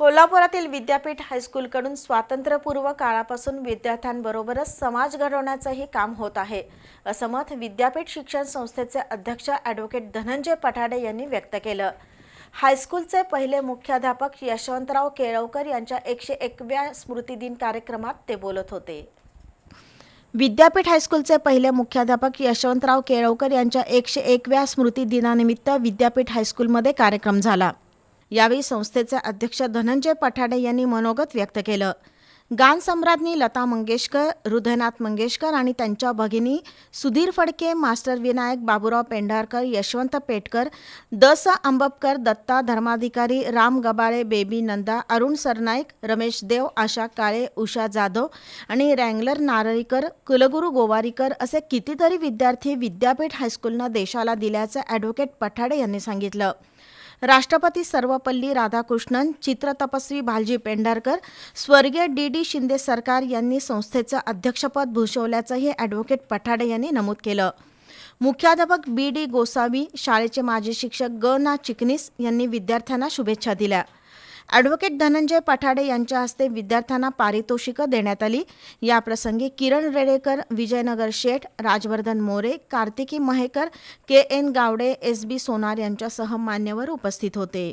कोल्हापुरातील विद्यापीठ हायस्कूलकडून स्वातंत्र्यपूर्व काळापासून विद्यार्थ्यांबरोबरच समाज घडवण्याचंही काम होत आहे असं मत विद्यापीठ शिक्षण संस्थेचे अध्यक्ष ॲडव्होकेट धनंजय पठाडे यांनी व्यक्त केलं. हायस्कूलचे पहिले मुख्याध्यापक यशवंतराव केळवकर यांच्या एकशे एकव्या स्मृतिदिन कार्यक्रमात ते बोलत होते. विद्यापीठ हायस्कूलचे पहिले मुख्याध्यापक यशवंतराव केळवकर यांच्या एकशे एकव्या स्मृतिदिनानिमित्त विद्यापीठ हायस्कूलमध्ये कार्यक्रम झाला. यावेळी संस्थेचे अध्यक्ष धनंजय पठाडे यांनी मनोगत व्यक्त केलं. गान सम्राज्ञी लता मंगेशकर हृदयनाथ मंगेशकर आणि त्यांच्या भगिनी सुधीर फडके मास्टर विनायक बाबूराव पेंढारकर यशवंत पेटकर दस आंबपकर दत्ता धर्माधिकारी राम गबाळे बेबी नंदा अरुण सरनाईक रमेश देव आशा काळे उषा जाधव आणि रँगलर नारळीकर कुलगुरू गोवारीकर असे कितीतरी विद्यार्थी विद्यापीठ हायस्कूलनं देशाला दिल्याचं ॲडव्होकेट पठाडे यांनी सांगितलं. राष्ट्रपती सर्वपल्ली राधाकृष्णन चित्रतपस्वी भालजी पेंढारकर स्वर्गीय डी डी शिंदे सरकार यांनी संस्थेचं अध्यक्षपद भूषवल्याचंही ॲडव्होकेट पठाडे यांनी नमूद केलं. मुख्याध्यापक बी डी गोसावी शाळेचे माजी शिक्षक ग ना चिकनीस यांनी विद्यार्थ्यांना शुभेच्छा दिल्या. ॲडव्होकेट धनंजय पठाडे यांच्या हस्ते विद्यार्थ्यांना पारितोषिकं देण्यात आली. याप्रसंगी Kiran Redekar Vijaynagar Sheth Rajvardhan More Kartiki Mahekar K N Gawde S B Sonar यांच्यासह मान्यवर उपस्थित होते.